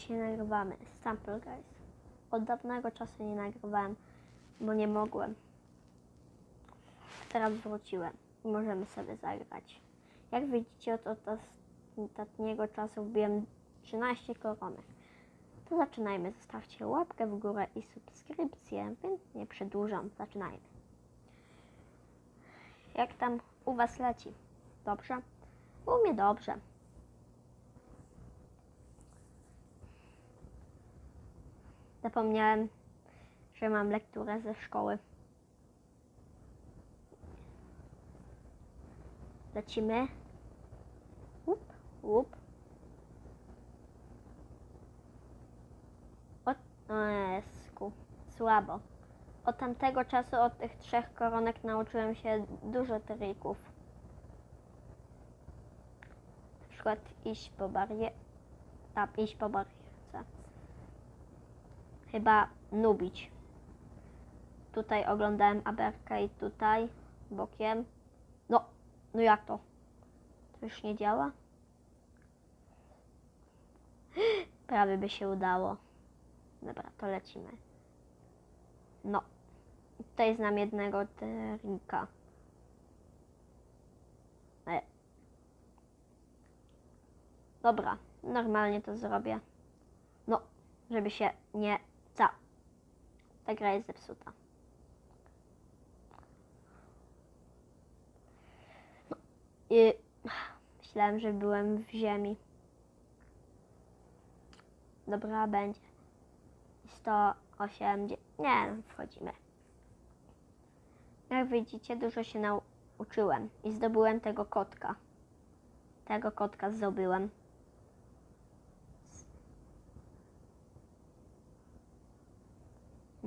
Dzisiaj nagrywamy Sample Guys. Od dawnego czasu nie nagrywałem, bo nie mogłem. Teraz wróciłem i możemy sobie zagrać. Jak widzicie, od ostatniego czasu wbiłem 13 koronek. To zaczynajmy. Zostawcie łapkę w górę i subskrypcję, więc nie przedłużam. Zaczynajmy. Jak tam u Was leci? Dobrze? U mnie dobrze. Zapomniałem, że mam lekturę ze szkoły. Lecimy. Łup, łup. Od... O Jesku, słabo. Od tamtego czasu, od tych trzech koronek nauczyłem się dużo trików. Na przykład iść po barierze. Tam, iść po barierce. Chyba nubić. Tutaj oglądałem Aberkę i tutaj bokiem. No, no jak to? To już nie działa? Prawie by się udało. Dobra, to lecimy. No. Tutaj znam jednego trika. E. Dobra, normalnie to zrobię. No, żeby się nie... Ta gra jest zepsuta. No. I... Myślałem, że byłem w ziemi. Dobra, będzie. 180. Nie, wchodzimy. Jak widzicie, dużo się nauczyłem i zdobyłem tego kotka. Tego kotka zdobyłem.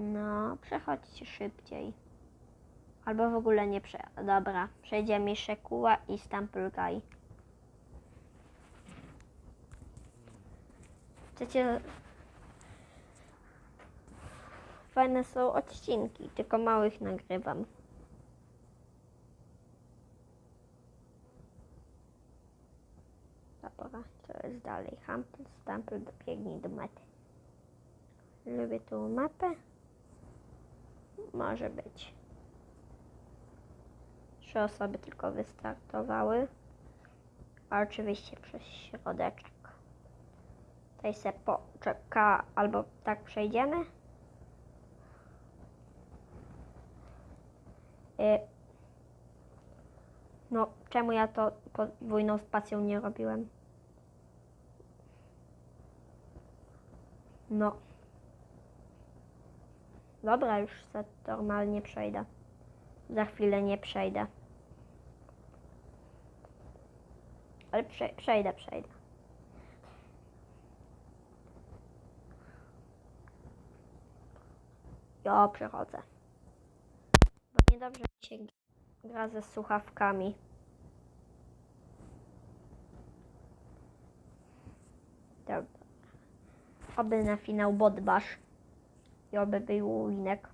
No, przechodźcie szybciej. Albo w ogóle nie prze... Dobra, przejdziemy Szekuła i Stample Guy. Chcecie... Fajne są odcinki, tylko małych nagrywam. Dobra, to jest dalej. Hampton Stample dobiegnij do mety. Lubię tą mapę. Może być. Trzy osoby tylko wystartowały. A oczywiście przez środeczek. Tutaj se poczeka, albo tak przejdziemy. Y, No, czemu ja to podwójną spacją nie robiłem? No. Dobra, już se normalnie przejdę. Za chwilę nie przejdę. Ale prze, przejdę, przejdę. Jo, przechodzę. Bo niedobrze mi się gra ze słuchawkami. Dobra. Oby na finał bodbasz. I oby był winek.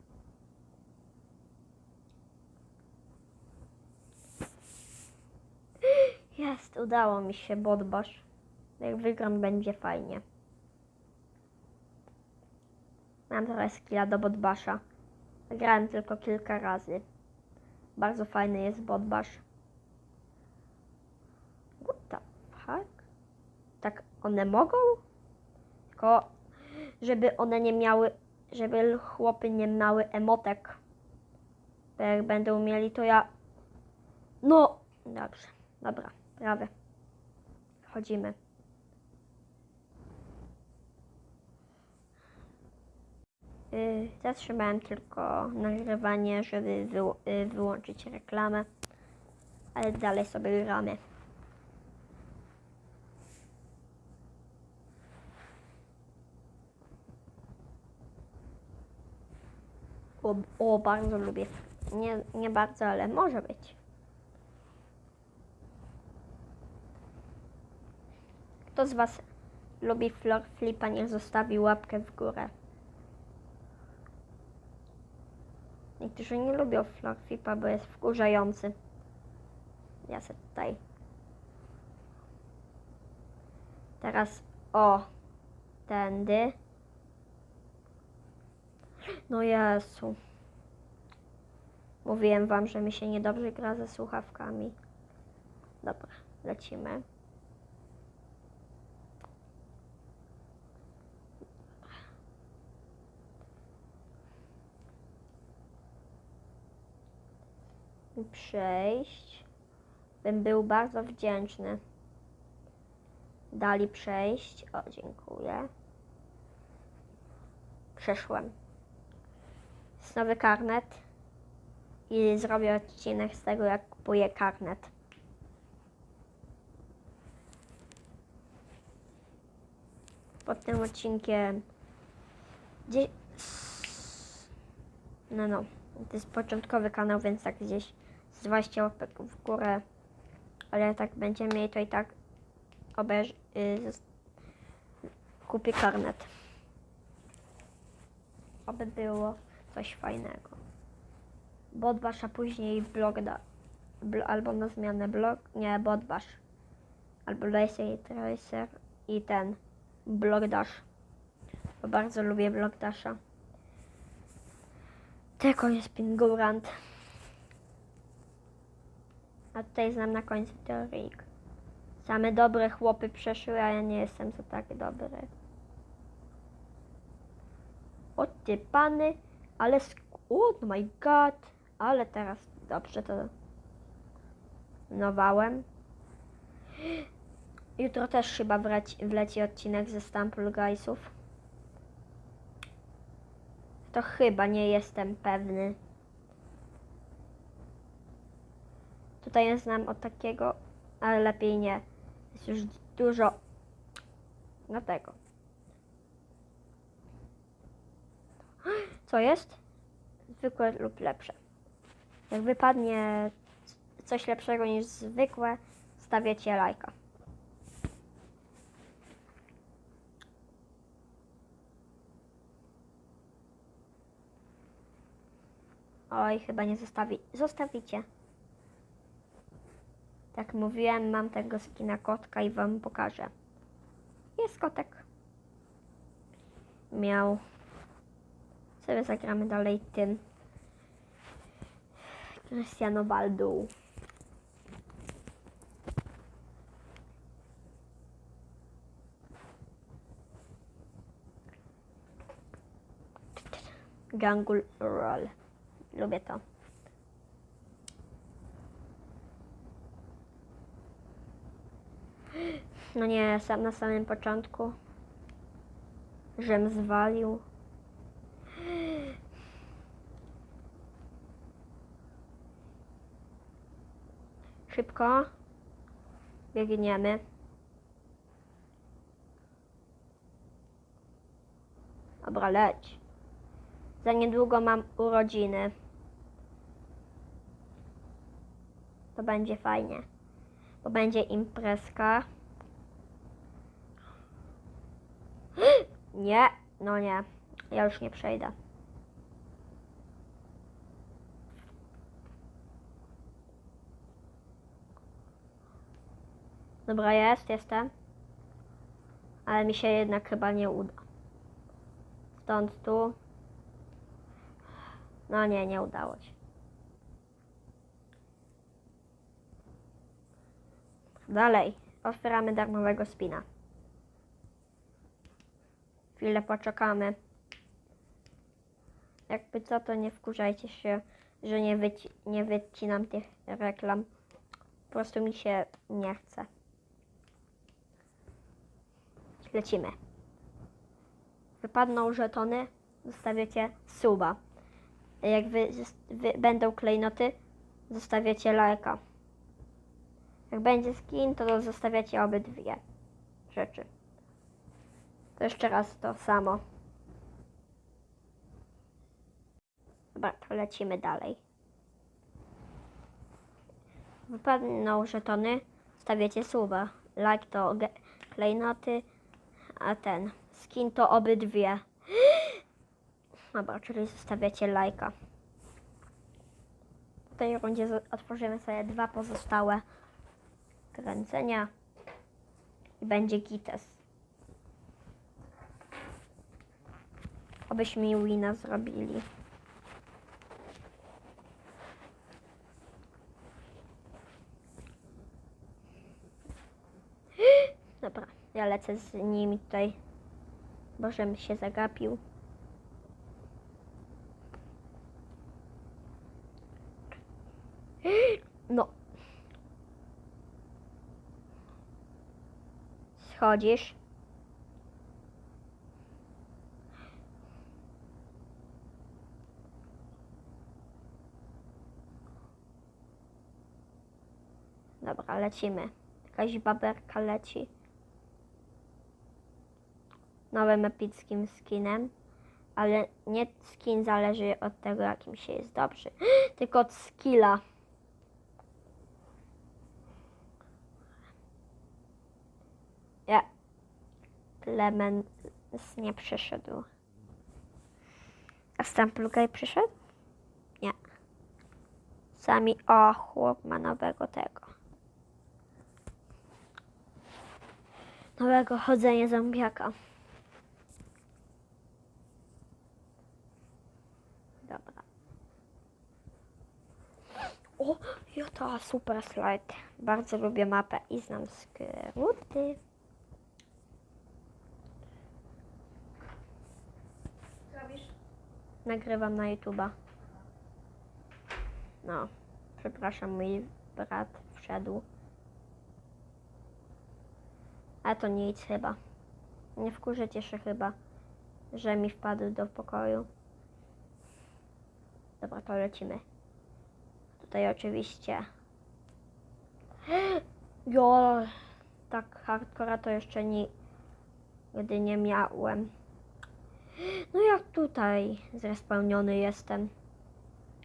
Jest, udało mi się bodbasz. Jak wygram, będzie fajnie. Mam teraz skilla do bodbasza. Grałem tylko kilka razy. Bardzo fajny jest bodbasz. What the fuck? Tak one mogą? Tylko żeby one nie miały, żeby chłopy nie miały emotek. Bo jak będą mieli, to ja... No, dobrze, dobra, prawie. Chodzimy. Yy, zatrzymałem tylko nagrywanie, żeby yy, wyłączyć reklamę, ale dalej sobie gramy. O, o, bardzo lubię. Nie, nie bardzo, ale może być. Kto z Was lubi Flor Flipa, niech zostawi łapkę w górę. Niektórzy nie lubią Flor Flipa, bo jest wkurzający. Ja se tutaj. Teraz, o, tędy. No Jezu. Mówiłem wam, że mi się niedobrze gra ze słuchawkami. Dobra, lecimy. Przejść. Bym był bardzo wdzięczny. Dali przejść. O, dziękuję. Przeszłem. Nowy karnet. I zrobię odcinek z tego, jak kupuję karnet. Pod tym odcinkiem. No, no. To jest początkowy kanał, więc tak gdzieś z 20 łapek w górę. Ale tak będziemy mieli, to i tak. Y, kupię karnet. Aby było coś fajnego. Bodbasz, a później blog da... Bl, albo na zmianę blog... Nie, Bodbasz. Albo Laser i Tracer i ten blog dash. Bo bardzo lubię blog dasha. Tylko jest Pingurant. A tutaj znam na końcu teorik. Same dobre chłopy przeszły, a ja nie jestem za tak dobry. O pany, ale oh my god, ale teraz dobrze to nowałem. Jutro też chyba wleci, wleci odcinek ze Stample Guysów. To chyba nie jestem pewny. Tutaj znam od takiego, ale lepiej nie. Jest już dużo na tego. Co jest? Zwykłe lub lepsze. Jak wypadnie coś lepszego niż zwykłe, stawiacie lajka. Oj, chyba nie zostawi. Zostawicie. Tak mówiłem, mam tego skina kotka i wam pokażę. Jest kotek. Miał. Sobie zagramy dalej tym. Cristiano Baldu. Jungle Roll. Lubię to. No nie, sam na samym początku. Żem zwalił. Szybko. Biegniemy. Dobra, leć. Za niedługo mam urodziny. To będzie fajnie. Bo będzie imprezka. Nie, no nie. Ja już nie przejdę. Dobra, jest, jestem. Ale mi się jednak chyba nie uda. Stąd tu. No nie, nie udało się. Dalej. Otwieramy darmowego spina. Chwilę poczekamy. Jakby co, to nie wkurzajcie się, że nie, wyci nie wycinam tych reklam. Po prostu mi się nie chce. Lecimy. Wypadną żetony, zostawiacie suba. Jak wy, wy, będą klejnoty, zostawiacie lajka. Jak będzie skin, to zostawiacie obydwie rzeczy. To jeszcze raz to samo. Dobra, to lecimy dalej. Wypadną żetony, stawiacie suba. Like to klejnoty, a ten skin to obydwie. Dobra, czyli zostawiacie lajka. W tej rundzie otworzymy sobie dwa pozostałe kręcenia i będzie gites. Obyśmy wina zrobili. Dobra, ja lecę z nimi tutaj, bo żebym się zagapił. No. Schodzisz. Dobra, lecimy. Jakaś baberka leci. Nowym epickim skinem. Ale nie skin zależy od tego, jakim się jest dobrzy, tylko od skilla. Ja. Clemens nie przyszedł. A Stamplugaj przyszedł? Nie. Sami, o, chłop ma nowego tego. Nowego chodzenia zombiaka. Dobra. O, jota, super slajd. Bardzo lubię mapę i znam skróty. Nagrywam na YouTube'a. No, przepraszam, mój brat wszedł. A to nic chyba. Nie wkurzycie się chyba, że mi wpadł do pokoju. Dobra, to lecimy. Tutaj oczywiście. Jo, tak hardcora to jeszcze nigdy nie miałem. No jak tutaj zrespełniony jestem.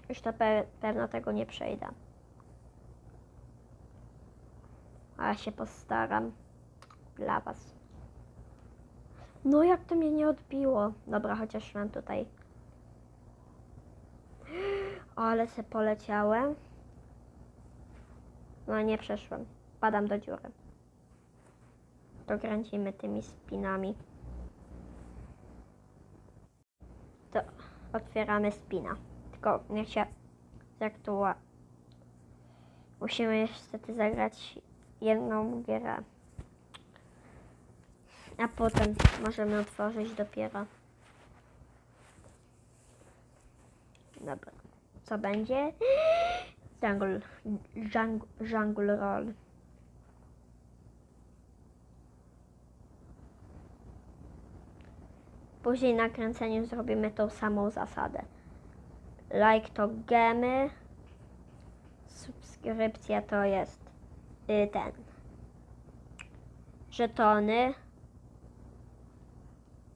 Już na pe pewno tego nie przejdę. Ale się postaram. Dla was. No jak to mnie nie odbiło. Dobra, chociaż mam tutaj. Ale se poleciałem. No nie przeszłem. Padam do dziury. To kręcimy tymi spinami. To otwieramy spina. Tylko niech się zaktuła. Musimy niestety zagrać jedną grę. A potem możemy otworzyć dopiero. Dobra. Co będzie? Jungle, jungle, jungle roll. Później na kręceniu zrobimy tą samą zasadę. Like to gemy. Subskrypcja to jest y, ten. Żetony.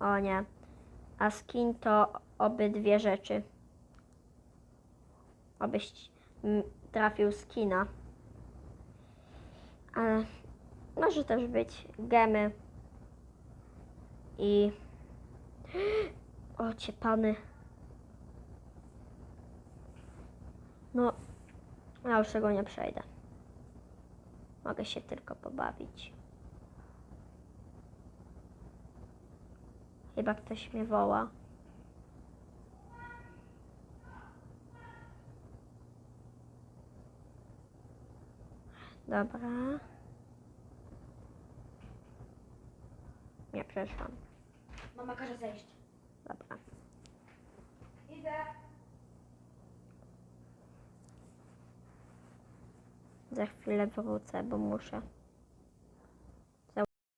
O nie. A skin to obydwie rzeczy. Obyś mm, trafił skina. Ale może też być gemy. I... O, cię pany. No, ja już tego nie przejdę. Mogę się tylko pobawić. Chyba ktoś mnie woła. Dobra. Nie przeszłam. Mama każe zejść. Dobra. Idę. Za chwilę wrócę, bo muszę.